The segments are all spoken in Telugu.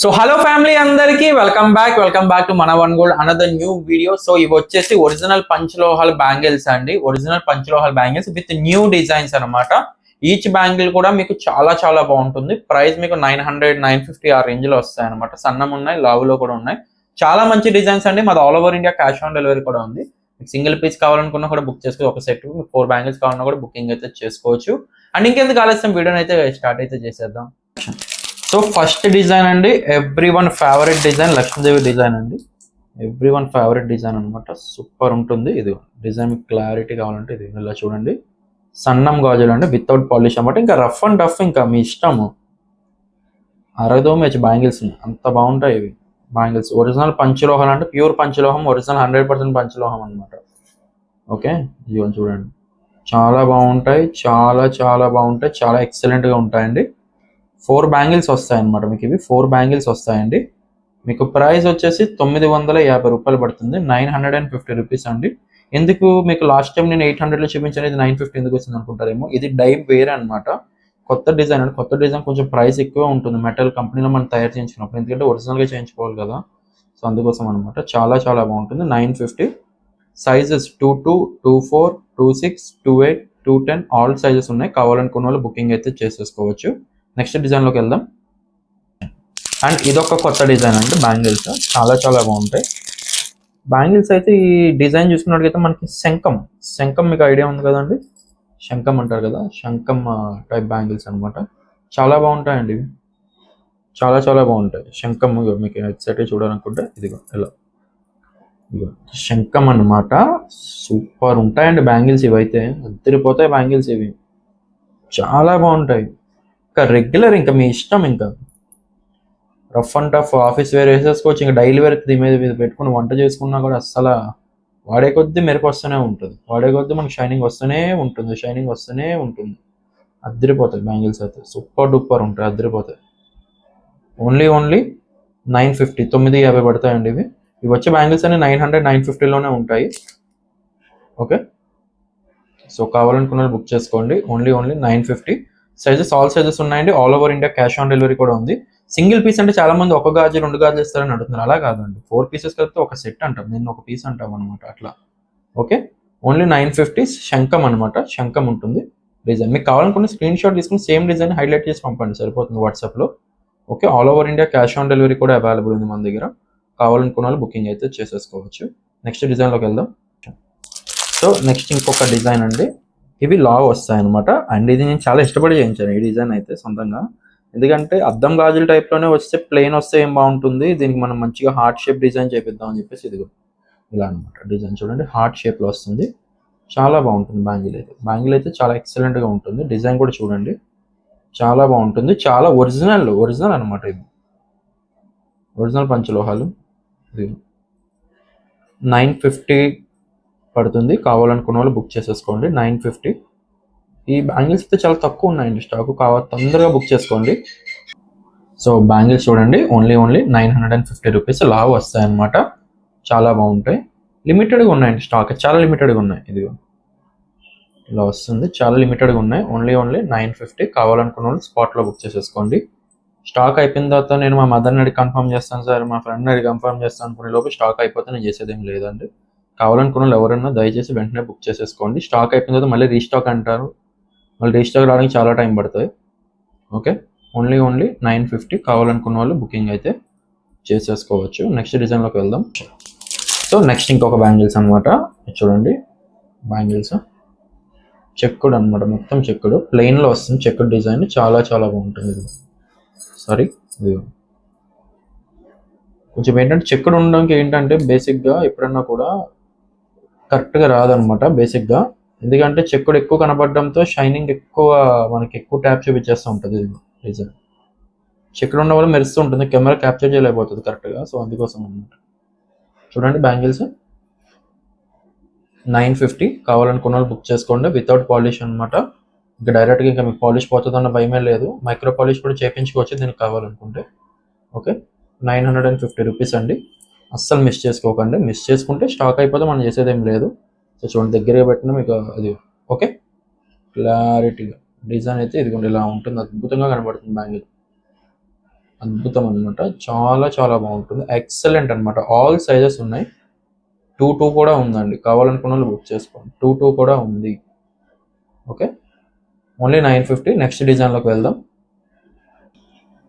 సో హలో ఫ్యామిలీ అందరికి welcome back welcome back to మన one gold another new video so ఇవి వచ్చేసి ఒరిజినల్ పంచలోహాల్ బ్యాంగిల్స్ అండి. ఒరిజినల్ పంచలోహాల్ బ్యాంగిల్స్ విత్ న్యూ డిజైన్స్ అన్నమాట. ఈచ్ బ్యాంగిల్ కూడా మీకు చాలా చాలా బాగుంటుంది. ప్రైస్ మీకు నైన్ హండ్రెడ్ నైన్ ఫిఫ్టీ ఆ రేంజ్లో వస్తాయి అనమాట సన్నం ఉన్నాయి లావులో కూడా ఉన్నాయి. చాలా మంచి డిజైన్స్ అండి. మాది all over India cash on delivery కూడా ఉంది. మీకు సింగిల్ పీస్ కావాలనుకున్నా కూడా బుక్ చేసుకోవచ్చు ఒక సెట్ ఫోర్ బ్యాంగిల్స్ కావాలన్నా కూడా బుకింగ్ అయితే చేసుకోవచ్చు. అండ్ ఇంకెందుకు ఆలస్యం? వీడియోని అయితే స్టార్ట్ అయితే చేసేద్దాం. సో ఫస్ట్ డిజైన్ అండి everyone favourite design Lakshmidevi design అండి. ఎవ్రీ వన్ ఫేవరెట్ డిజైన్ అనమాట సూపర్ ఉంటుంది. ఇది డిజైన్ మీకు క్లారిటీ కావాలంటే ఇది ఇలా చూడండి. సన్నం గాజులు అండి. వితౌట్ పాలిష్ అన్నమాట. ఇంకా రఫ్ అండ్ టఫ్ ఇంకా మీ ఇష్టము. అరదో మెచ్ బ్యాంగిల్స్ అంత బాగుంటాయి ఇవి బ్యాంగిల్స్. ఒరిజినల్ పంచలోహం అంటే ప్యూర్ పంచలోహం ఒరిజినల్ హండ్రెడ్ పర్సెంట్ పంచలోహం అనమాట ఓకే? ఇదిగోండి చూడండి. చాలా బాగుంటాయి. చాలా చాలా బాగుంటాయి. చాలా ఎక్సలెంట్గా ఉంటాయండి. ఫోర్ బ్యాంగిల్స్ వస్తాయన్నమాట మీకు ఇవి. ఫోర్ బ్యాంగిల్స్ వస్తాయండి. మీకు ప్రైస్ వచ్చేసి తొమ్మిది వందల యాభై రూపాయలు పడుతుంది. Nine hundred and fifty rupees అండి. ఎందుకు మీకు లాస్ట్ టైం నేను ఎయిట్ హండ్రెడ్లో చూపించాను ఇది నైన్ ఫిఫ్టీ ఎందుకు వచ్చింది అనుకుంటారేమో. ఇది డై వేరే అనమాట కొత్త డిజైన్ అండి. కొత్త డిజైన్ కొంచెం ప్రైస్ ఎక్కువ ఉంటుంది. మెటల్ కంపెనీలో మనం తయారు చేయించుకున్నప్పుడు. ఎందుకంటే ఒరిజినల్గా చేయించుకోవాలి కదా. సో అందుకోసం అనమాట చాలా చాలా బాగుంటుంది. Nine fifty. Sizes two two two four two six two eight two ten all sizes ఉన్నాయి. కావాలనుకున్న వాళ్ళు బుకింగ్ అయితే చేసేసుకోవచ్చు. నెక్స్ట్ డిజైన్లోకి వెళ్దాం. అండ్ ఇదొక కొత్త డిజైన్ అండి బ్యాంగిల్స్ చాలా చాలా బాగుంటాయి. బ్యాంగిల్స్ అయితే ఈ డిజైన్ చూసుకున్నట్టుగైతే మనకి శంఖం. శంఖం మీకు ఐడియా ఉంది కదండి? శంఖం అంటారు కదా శంఖం టైప్ బ్యాంగిల్స్ అనమాట చాలా బాగుంటాయండి ఇవి. చాలా చాలా బాగుంటాయి. శంఖం మీకు ఎక్సైట్ చూడాలనుకుంటే ఇదిగో ఇలా. ఇదిగో శంఖం అన్నమాట. సూపర్ ఉంటాయండి బ్యాంగిల్స్ ఇవైతే. అద్దరిపోతాయి బ్యాంగిల్స్ ఇవి. చాలా బాగుంటాయి. ఇంకా రెగ్యులర్ ఇంకా మీ ఇష్టం ఇంకా. Rough and tough office wear వేసేసుకోవచ్చు. ఇంకా డైలీ వేర్ దీని మీద మీద పెట్టుకుని వంట చేసుకున్నా కూడా అస్సలు వాడే కొద్దీ మెరుపు వస్తూనే ఉంటుంది. వాడే కొద్దీ మనకి షైనింగ్ వస్తూనే ఉంటుంది. షైనింగ్ వస్తూనే ఉంటుంది. అద్దరిపోతాయి బ్యాంగిల్స్ అయితే. సూపర్ డూపర్ ఉంటాయి. అద్దరిపోతాయి ఓన్లీ ఓన్లీ నైన్ ఫిఫ్టీ తొమ్మిది యాభై పడతాయండి ఇవి. ఇవి వచ్చే బ్యాంగిల్స్ అన్ని నైన్ హండ్రెడ్ నైన్ ఫిఫ్టీలోనే ఉంటాయి. ఓకే సో కావాలనుకున్న వాళ్ళు బుక్ చేసుకోండి. Only only nine fifty sizes all sizes ఉన్నాయండి. All over India cash on delivery కూడా ఉంది. సింగిల్ పీస్ అంటే చాలా మంది ఒక గాజు రెండు గాజులు ఇస్తారని అడుగుతున్నారు. అలా కాదండి. ఫోర్ పీసెస్ కలిపితే ఒక సెట్ అంటాం. నేను ఒక పీస్ అంటాం అనమాట అట్లా. ఓకే ఓన్లీ నైన్ ఫిఫ్టీ శంఖం అనమాట శంఖం ఉంటుంది. డిజైన్ మీకు కావాలనుకుంటే స్క్రీన్ షాట్ తీసుకుని సేమ్ డిజైన్ హైలైట్ చేసి పంపండి. సరిపోతుంది వాట్సాప్లో okay all over India cash on delivery కూడా అవైలబుల్ ఉంది మన దగ్గర. కావాలనుకున్న వాళ్ళు బుకింగ్ అయితే చేసేసుకోవచ్చు. నెక్స్ట్ డిజైన్లోకి వెళ్దాం. సో నెక్స్ట్ ఇంకొక డిజైన్ అండి. ఇవి లా వస్తాయి అనమాట అండ్ ఇది నేను చాలా ఇష్టపడి చేయించాను ఈ డిజైన్ అయితే సొంతంగా. ఎందుకంటే అద్దం గాజుల టైప్లోనే వస్తే ప్లెయిన్ వస్తే ఏం బాగుంటుంది? దీనికి మనం మంచిగా హార్ట్ షేప్ డిజైన్ చేపిద్దాం అని చెప్పేసి ఇదిగో ఇలా అనమాట డిజైన్ చూడండి హార్ట్ షేప్లో వస్తుంది. చాలా బాగుంటుంది బ్యాంగిల్ అయితే. బ్యాంగిల్ అయితే చాలా ఎక్సలెంట్గా ఉంటుంది. డిజైన్ కూడా చూడండి. చాలా బాగుంటుంది. చాలా ఒరిజినల్ ఒరిజినల్ అనమాట ఇది. ఒరిజినల్ పంచలోహాలు. ఇది నైన్ ఫిఫ్టీ పడుతుంది. కావాలనుకున్న వాళ్ళు బుక్ చేసేసుకోండి. Nine fifty. ఈ బ్యాంగిల్స్ అయితే చాలా తక్కువ ఉన్నాయండి స్టాక్. కావాలి తొందరగా బుక్ చేసుకోండి. సో బ్యాంగిల్స్ చూడండి. Only only nine hundred and fifty rupees లావ్ వస్తాయి అన్నమాట చాలా బాగుంటాయి. లిమిటెడ్గా ఉన్నాయండి స్టాక్. చాలా లిమిటెడ్గా ఉన్నాయి. ఇది ఇలా వస్తుంది. చాలా లిమిటెడ్గా ఉన్నాయి. Only only nine fifty. కావాలనుకున్న వాళ్ళు స్పాట్లో బుక్ చేసేసుకోండి. స్టాక్ అయిపోయిన తర్వాత నేను మా మదర్ని అడిగి కన్ఫర్మ్ చేస్తాను సార్. మా ఫ్రెండ్ని అడిగి కన్ఫర్మ్ చేస్తాను అనుకునే లోపు స్టాక్ అయిపోతే నేను చేసేది ఏం లేదండి. కావాలనుకున్న వాళ్ళు ఎవరైనా దయచేసి వెంటనే బుక్ చేసేసుకోండి. స్టాక్ అయిపోయిన తర్వాత మళ్ళీ రీస్టాక్ అంటారు. మళ్ళీ రీస్టాక్ రావడానికి చాలా టైం పడుతుంది. Okay? Only only nine fifty కావాలనుకున్న వాళ్ళు బుకింగ్ అయితే చేసేసుకోవచ్చు. నెక్స్ట్ డిజైన్లోకి వెళ్దాం. సో నెక్స్ట్ ఇంకొక బ్యాంగిల్స్ అనమాట చూడండి. బ్యాంగిల్స్. చెక్కుడు అనమాట మొత్తం చెక్కుడు. ప్లెయిన్లో వస్తుంది చెక్కుడు డిజైన్. చాలా చాలా బాగుంటుంది ఇది. సారీ ఇది. కొంచెం ఏంటంటే చెక్కుడు ఉండడానికి ఏంటంటే బేసిక్గా ఎప్పుడన్నా కూడా కరెక్ట్గా రాదనమాట బేసిక్గా. ఎందుకంటే చెక్కుడు ఎక్కువ కనపడడంతో షైనింగ్ ఎక్కువ మనకి ఎక్కువ ట్యాప్ చూపించేస్తూ ఉంటుంది రీజన్. చెక్కుడు ఉన్న వల్ల మెరుస్తూ ఉంటుంది కెమెరా క్యాప్చర్ చేయలేకపోతుంది కరెక్ట్గా సో అందుకోసం అనమాట చూడండి బ్యాంగిల్స్. నైన్ ఫిఫ్టీ కావాలనుకున్న వాళ్ళు బుక్ చేసుకోండి వితౌట్ పాలిష్ అనమాట ఇంకా డైరెక్ట్గా ఇంకా మీకు పాలిష్ పోతుందన్న భయమే లేదు. మైక్రో పాలిష్ కూడా చేయించుకోవచ్చు దీనికి కావాలనుకుంటే. Okay? Nine hundred and fifty rupees అండి. అస్సలు మిస్ చేసుకోకండి. మిస్ చేసుకుంటే స్టాక్ అయిపోతే మనం చేసేది ఏం లేదు. సో చూడండి దగ్గరగా పెట్టిన మీకు అది ఓకే క్లారిటీగా డిజైన్ అయితే ఇదిగోండి ఇలా ఉంటుంది. అద్భుతంగా కనబడుతుంది బ్యాంగిల్ అద్భుతం అనమాట చాలా చాలా బాగుంటుంది. ఎక్సలెంట్ అన్నమాట. ఆల్ సైజెస్ ఉన్నాయి. టూ టూ కూడా ఉందండి. కావాలనుకున్న వాళ్ళు బుక్ చేసుకోండి. టూ టూ కూడా ఉంది. Okay only nine fifty next డిజైన్లోకి వెళ్దాం.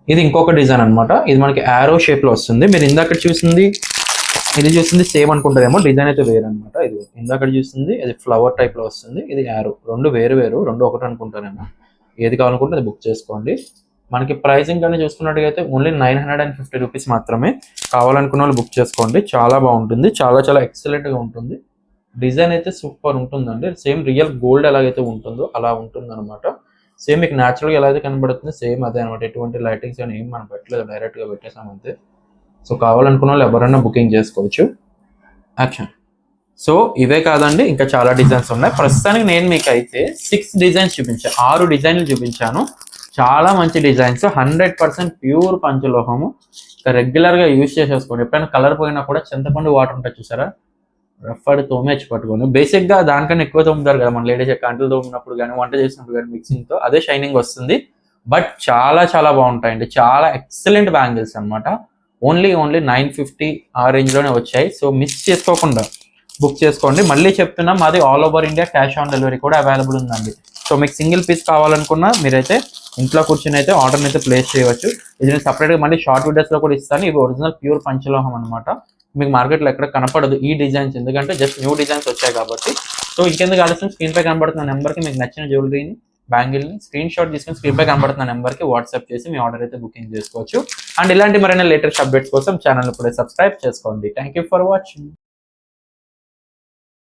ఇది ఇంకొక డిజైన్ అన్నమాట. ఇది మనకి యారో షేప్లో వస్తుంది. మీరు ఇందాక చూసింది ఇది చూస్తుంది సేమ్ అనుకుంటారేమో డిజైన్ అయితే వేరు అనమాట ఇది ఇందాక చూస్తుంది ఇది ఫ్లవర్ టైప్లో వస్తుంది ఇది యారో రెండు వేరు వేరు రెండు ఒకటి అనుకుంటారేమో. ఏది కావాలనుకుంటే అది బుక్ చేసుకోండి. మనకి ప్రైసింగ్ కానీ చూసుకున్నట్టుగా only nine hundred and fifty rupees మాత్రమే కావాలనుకున్న వాళ్ళు బుక్ చేసుకోండి. చాలా బాగుంటుంది చాలా చాలా ఎక్సలెంట్గా ఉంటుంది. డిజైన్ అయితే సూపర్ ఉంటుందండి. సేమ్ రియల్ గోల్డ్ ఎలాగైతే ఉంటుందో అలా ఉంటుంది అనమాట సేమ్ మీకు న్యాచురల్గా ఎలా అయితే కనబడుతుంది సేమ్ అదే అనమాట ఎటువంటి లైటింగ్స్ అని ఏం మనం పెట్టలేదు డైరెక్ట్గా పెట్టేసాం అంతే సో కావాలనుకున్న వాళ్ళు ఎవరైనా బుకింగ్ చేసుకోవచ్చు. యాక్షన్ సో ఇవే కాదండి ఇంకా చాలా డిజైన్స్ ఉన్నాయి. ప్రస్తుతానికి నేను మీకు అయితే సిక్స్ డిజైన్స్ చూపించాను ఆరు డిజైన్లు చూపించాను. చాలా మంచి డిజైన్స్ హండ్రెడ్ పర్సెంట్ ప్యూర్ పంచలోహము. ఇంకా రెగ్యులర్గా యూజ్ చేసేసుకోండి. ఎప్పుడైనా కలర్ పోయినా కూడా చింతపండు వాటర్ ఉంటుంది చూసారా? రఫ్ఫడ్ తోమేచ్చి పట్టుకొని బేసిక్గా దానికన్నా ఎక్కువ తోముతారు కదా మన లేడీస్ కంటలు తోమినప్పుడు కానీ వంట చేసినప్పుడు కానీ మిక్సింగ్తో అదే షైనింగ్ వస్తుంది. బట్ చాలా చాలా బాగుంటాయండి. చాలా ఎక్సలెంట్ బ్యాంగిల్స్ అన్నమాట. ఓన్లీ ఓన్లీ నైన్ ఫిఫ్టీ ఆ రేంజ్లోనే వచ్చాయి. సో మిస్ చేసుకోకుండా బుక్ చేసుకోండి. మళ్ళీ చెప్తున్నా మాది all over India cash on delivery కూడా అవైలబుల్ ఉందండి. సో మీకు సింగిల్ పీస్ కావాలనుకున్నా మీరైతే ఇంట్లో కూర్చొని అయితే ఆర్డర్ని అయితే ప్లేస్ చేయవచ్చు. ఇది నేను సపరేట్గా మళ్ళీ షార్ట్ వీడియోస్లో కూడా ఇస్తాను. ఇవి ఒరిజినల్ ప్యూర్ పంచలోహం అనమాట మీకు మార్కెట్లో ఎక్కడ కనపడదు ఈ డిజైన్స్ ఎందుకంటే జస్ట్ న్యూ డిజైన్స్ వచ్చాయి కాబట్టి. సో ఇంకెందుకు ఆలోచన స్క్రీన్పై కనబడుతున్న నెంబర్కి మీకు నచ్చిన జ్యువెలరీని బ్యాంగిల్ని స్క్రీన్ షాట్ తీసుకుని స్క్రీన్ పై కనబడుతున్న నెంబర్కి వాట్సాప్ చేసి మీ ఆర్డర్ అయితే బుకింగ్ చేసుకోవచ్చు. అండ్ ఇలాంటి మరైనా లేటెస్ట్ అప్డేట్స్ కోసం ఛానల్ ఇప్పుడే సబ్స్క్రైబ్ చేసుకోండి. Thank you for watching